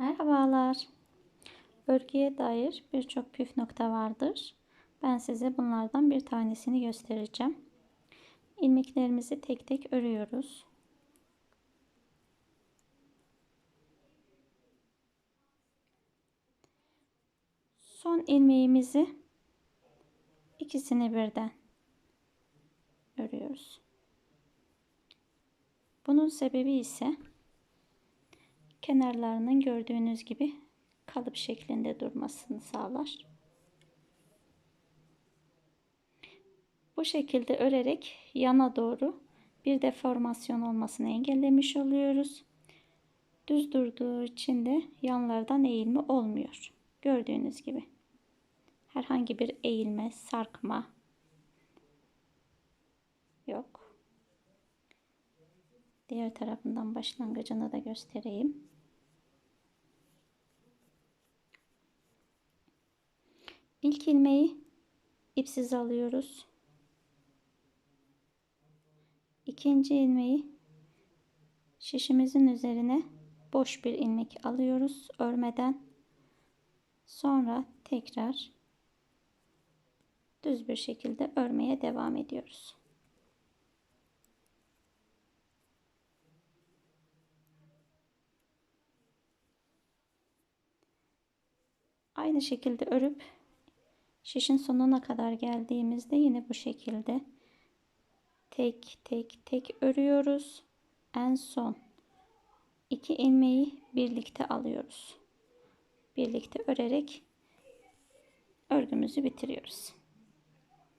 Merhabalar. Örgüye dair birçok püf nokta vardır. Ben size bunlardan bir tanesini göstereceğim. İlmeklerimizi tek tek örüyoruz. Son ilmeğimizi ikisini birden örüyoruz. Bunun sebebi ise kenarlarının gördüğünüz gibi kalıp şeklinde durmasını sağlar. Bu şekilde örerek yana doğru bir deformasyon olmasını engellemiş oluyoruz. Düz durduğu için de yanlardan eğilme olmuyor. Gördüğünüz gibi. Herhangi bir eğilme, sarkma yok. Diğer tarafından başlangıcını da göstereyim. İlk ilmeği ipsiz alıyoruz. İkinci ilmeği şişimizin üzerine boş bir ilmek alıyoruz örmeden. Sonra tekrar düz bir şekilde örmeye devam ediyoruz. Aynı şekilde örüp şişin sonuna kadar geldiğimizde yine bu şekilde tek tek tek örüyoruz. En son iki ilmeği birlikte alıyoruz. Birlikte örerek örgümüzü bitiriyoruz.